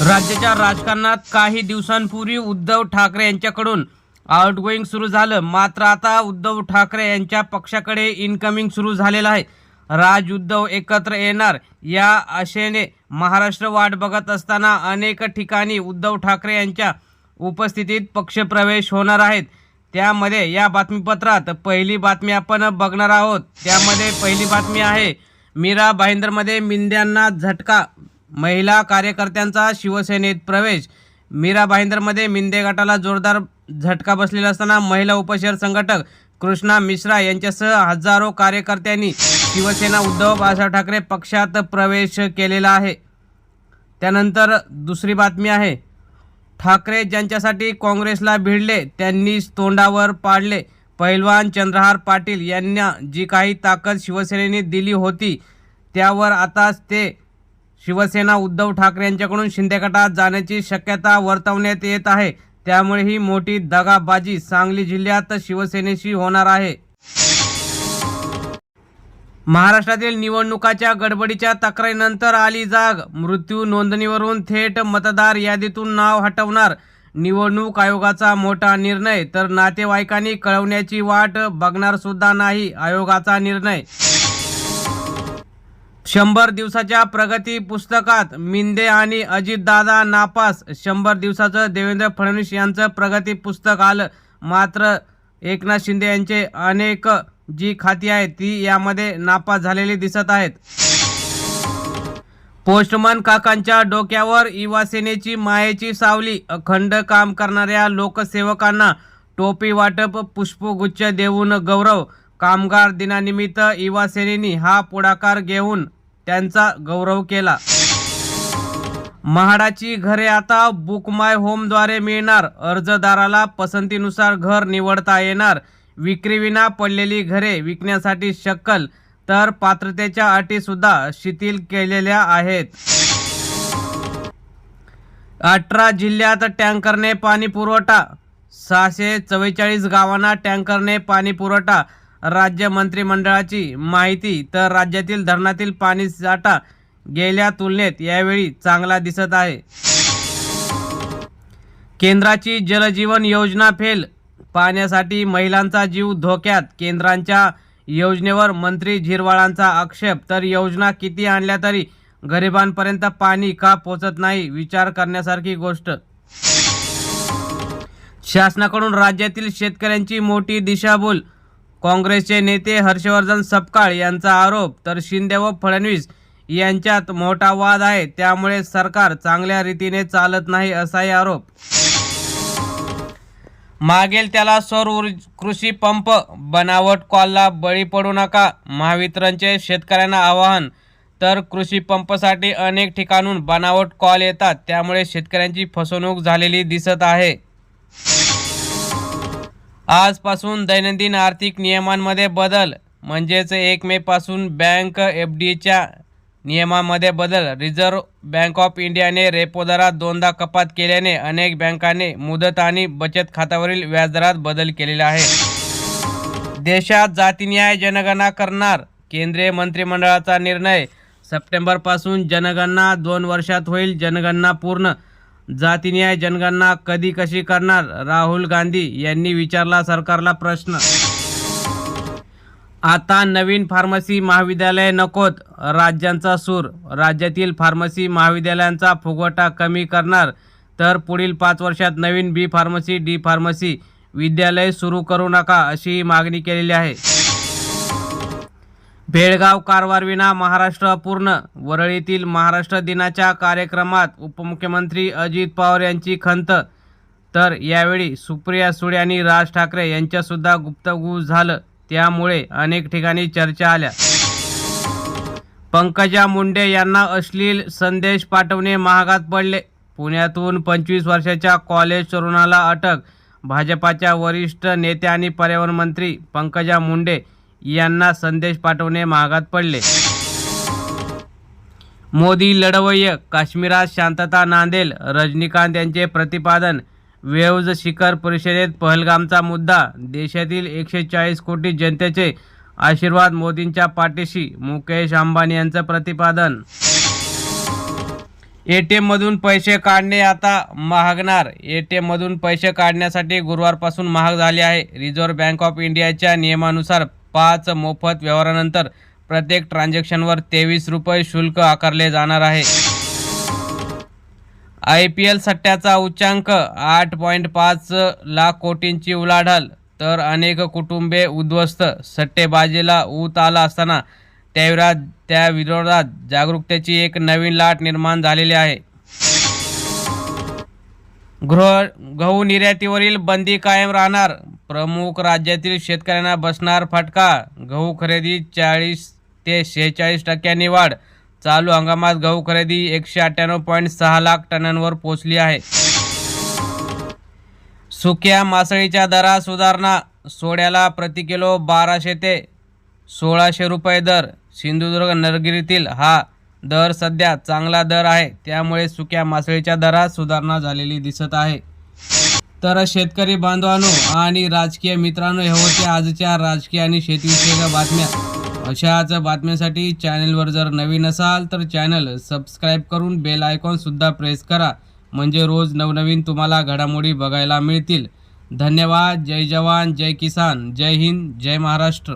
राज्याच्या राजकारणात काही दिवसांपूर्वी उद्धव ठाकरे यांच्याकडून आउटगोईंग सुरू झालं. मात्र आता उद्धव ठाकरे यांच्या पक्षाकडे इनकमिंग सुरू झालेलं आहे. राज उद्धव एकत्र येणार या आशेने महाराष्ट्र वाट बघत असताना अनेक ठिकाणी उद्धव ठाकरे यांच्या उपस्थितीत पक्षप्रवेश होणार आहेत. त्यामध्ये या बातमीपत्रात पहिली बातमी आपण बघणार आहोत. त्यामध्ये पहिली बातमी आहे मीरा भाईंदरमध्ये मिंद्यांना झटका महिला कार्यकर्त्यांचा शिवसेनेत प्रवेश. मीरा भाईंदरमध्ये मिंदे गटाला जोरदार झटका बसलेला असताना महिला उपशहर संघटक कृष्णा मिश्रा यांच्यासह हजारो कार्यकर्त्यांनी शिवसेना उद्धव बाळासाहेब ठाकरे पक्षात प्रवेश केलेला आहे. त्यानंतर दुसरी बातमी आहे. ठाकरे ज्यांच्यासाठी काँग्रेसला भिडले त्यांनीच तोंडावर पाडले. पैलवान चंद्रहार पाटील यांना जी काही ताकद शिवसेनेने दिली होती त्यावर आताच ते शिवसेना उद्धव ठाकरे यांच्याकडून शिंदे गटात जाण्याची शक्यता वर्तवण्यात येत आहे. त्यामुळे ही मोठी दगाबाजी सांगली जिल्ह्यात शिवसेनेशी होणार आहे. महाराष्ट्रातील निवडणुकाच्या गडबडीच्या तक्रारीनंतर आली जाग. मृत्यू नोंदणीवरून थेट मतदार यादीतून नाव हटवणार. निवडणूक आयोगाचा मोठा निर्णय तर नातेवाईकांनी कळवण्याची वाट बघणार सुद्धा नाही आयोगाचा निर्णय. शंभर दिवसाच्या प्रगती पुस्तकात मिंदे आणि अजितदादा नापास. शंभर दिवसाचं देवेंद्र फडणवीस यांचं प्रगती पुस्तक आलं. मात्र एकनाथ शिंदे यांचे अनेक जी खाती आहेत ती यामध्ये नापास झालेली दिसत आहेत. पोस्टमन काकांच्या डोक्यावर युवासेनेची मायेची सावली. अखंड काम करणाऱ्या लोकसेवकांना टोपी वाटप पुष्पगुच्छ देऊन गौरव. कामगार दिनानिमित्त युवासेनेनी हा पुढाकार घेऊन त्यांचा गौरव केला. म्हाडाची घरे आता बुक माय होमद्वारे मिळणार. अर्जदाराला पसंतीनुसार घर निवडता येणार. विक्रीविना पडलेली घरे विकण्यासाठी शक्कल तर पात्रतेच्या अटीसुद्धा शिथिल केलेल्या आहेत. अठरा जिल्ह्यात टँकरने पाणी पुरवठा सहाशे चव्वेचाळीस गावांना टँकरने पाणी पुरवठा राज्य मंत्रिमंडळाची माहिती तर राज्यातील धरणातील पाणी साठा गेल्या तुलनेत यावेळी चांगला दिसत आहे. केंद्राची जलजीवन योजना फेल पाण्यासाठी महिलांचा जीव धोक्यात केंद्रांच्या योजनेवर मंत्री झिरवाळांचा आक्षेप तर योजना किती आणल्या तरी गरिबांपर्यंत पाणी का पोचत नाही विचार करण्यासारखी गोष्ट. शासनाकडून राज्यातील शेतकऱ्यांची मोठी दिशाभूल काँग्रेसचे नेते हर्षवर्धन सपकाळ यांचा आरोप तर शिंदे व फडणवीस यांच्यात मोठा वाद आहे. त्यामुळे सरकार चांगल्या रीतीने चालत नाही असाही आरोप. मागेल त्याला सौर ऊर्ज कृषी पंप बनावट कॉलला बळी पडू नका महावितरणचे शेतकऱ्यांना आवाहन. तर कृषी पंपसाठी अनेक ठिकाणून बनावट कॉल येतात त्यामुळे शेतकऱ्यांची फसवणूक झालेली दिसत आहे. आजपासून दैनंदिन आर्थिक नियमांमध्ये बदल म्हणजेच एक मेपासून बँक एफ डीच्या नियमामध्ये बदल रिझर्व्ह बँक ऑफ इंडियाने रेपो दरात दोनदा कपात केल्याने अनेक बँकांनी मुदत आणि बचत खात्यावरील व्याजदरात बदल केलेला आहे. देशात जातीन्याय जनगणना करणार केंद्रीय मंत्रिमंडळाचा निर्णय. सप्टेंबरपासून जनगणना दोन वर्षात होईल जनगणना पूर्ण जातीन्याय जनगणना कधी कशी करणार? राहुल गांधी यांनी विचारला सरकारला प्रश्न. आता नवीन फार्मसी महाविद्यालय नकोत राज्यांचा सूर. राज्यातील फार्मसी महाविद्यालयांचा फुगवटा कमी करणार तर पुढील पाच वर्षात नवीन बी फार्मसी डी फार्मसी विद्यालय सुरू करू नका अशी मागणी केलेली आहे. बेळगाव कारवारविना महाराष्ट्र अपूर्ण वरळीतील महाराष्ट्र दिनाच्या कार्यक्रमात उपमुख्यमंत्री अजित पवार यांची खंत. तर यावेळी सुप्रिया सुळे आणि राज ठाकरे यांच्यासुद्धा गुप्तगू झालं. त्यामुळे अनेक ठिकाणी चर्चा आल्या. पंकजा मुंडे यांना अश्लील संदेश पाठवणे महागात पडले. पुण्यातून पंचवीस वर्षाच्या कॉलेज तरुणाला अटक. भाजपाच्या वरिष्ठ नेत्या आणि पर्यावरण मंत्री पंकजा मुंडे यांना संदेश पाठवणे महागात पडले. मोदी लढवय्य काश्मीरात शांतता नांदेल रजनीकांत यांचे प्रतिपादन वेव्ज शिखर परिषदेत पहलगामचा मुद्दा देशातील एकशे चाळीस कोटी जनतेचे आशीर्वाद मोदींच्या पाठीशी मुकेश अंबानी यांचं प्रतिपादन. ए टी एममधून पैसे काढणे आता महागणार. ए टी एममधून पैसे काढण्यासाठी गुरुवारपासून महाग झाले आहे. रिझर्व्ह बँक ऑफ इंडियाच्या नियमानुसार पाच मोफत व्यवहारानंतर प्रत्येक ट्रान्झॅक्शनवर तेवीस रुपये शुल्क आकारले जाणार आहे. आय पी एल सट्ट्याचा उच्चांक आठ पॉईंट पाच लाख कोटींची उलाढाल. तर अनेक कुटुंबे उद्ध्वस्त. सट्टेबाजीला ऊत आला असताना त्याविरा त्या विरोधात जागरूकतेची एक नवीन लाट निर्माण झालेली आहे. गृह गहू निर्यातीवरील बंदी कायम राहणार. प्रमुख राज्यातील शेतकऱ्यांना बसणार फटका. गहू खरेदी चाळीस ते शेहेचाळीस टक्क्यांनी वाढ. चालू हंगामात गहू खरेदी एकशे अठ्ठ्याण्णव पॉईंट सहा लाख टनांवर पोहोचली आहे. सुक्या मासळीच्या दरात सुधारणा. सोड्याला प्रति किलो बाराशे ते सोळाशे रुपये दर. सिंधुदुर्ग नरगिरीतील हा दर सध्या चांगला दर आहे त्यामुळे सुक्या मासळीच्या दरात सुधारणा झालेली दिसत आहे. तर शेतकरी बांधवांनो आणि राजकीय मित्रांनो हे होते आजच्या राजकीय आणि शेतीविषयक बातम्या. अशाच बातम्यांसाठी चॅनलवर जर नवीन असाल तर चॅनल सबस्क्राईब करून बेल आयकॉनसुद्धा प्रेस करा. म्हणजे रोज नवनवीन तुम्हाला घडामोडी बघायला मिळतील. धन्यवाद. जय जवान जय किसान. जय हिंद जय महाराष्ट्र.